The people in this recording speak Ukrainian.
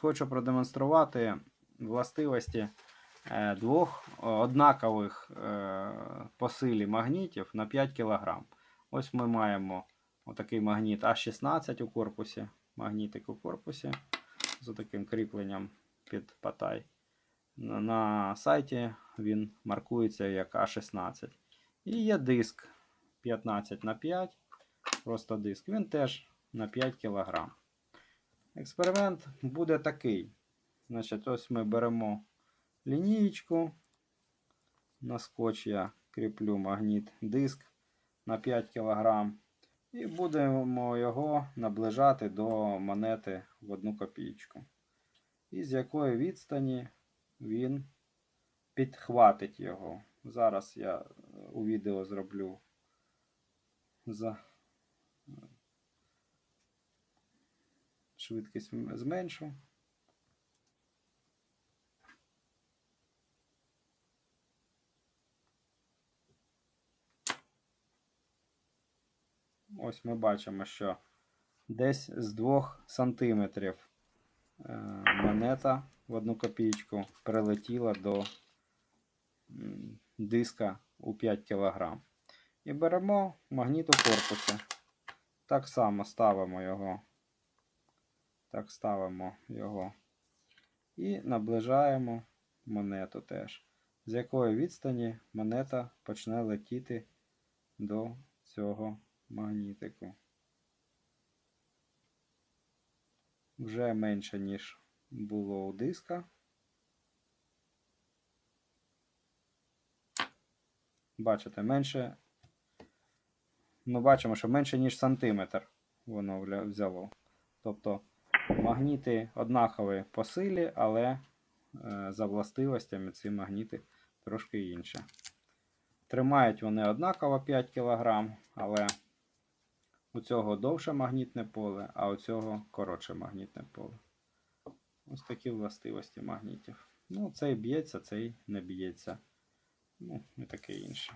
хочу продемонструвати властивості е, двох однакових е, по силі магнітів на 5 кг. Ось ми маємо отакий магніт А16 у корпусі, магнітик у корпусі з таким кріпленням під патай. На, сайті він маркується як А16. І є диск 15 на 5 просто диск. Він теж на 5 кг. Експеримент буде такий. Значить, ось ми беремо лінієчку. На скотч я кріплю магніт диск на 5 кг. І будемо його наближати до монети в 1 копійку. І з якої відстані він підхватить його. Зараз я у відео зроблю швидкість зменшу. Ось ми бачимо, що десь з 2 сантиметрів е, монета в одну копійку прилетіла до диска у 5 кг. І беремо магніт у корпусі. Так само ставимо його. Так ставимо його. І наближаємо монету теж. З якої відстані монета почне летіти до цього магнітику. Вже менше, ніж було у диска. Бачите, менше. Ми бачимо, що менше, ніж сантиметр воно взяло. Тобто магніти однакові по силі, але е, за властивостями ці магніти трошки інші. Тримають вони однаково 5 кг, але у цього довше магнітне поле, а у цього коротше магнітне поле. Ось такі властивості магнітів. Ну, цей б'ється, цей не б'ється. Ну, і таке інше.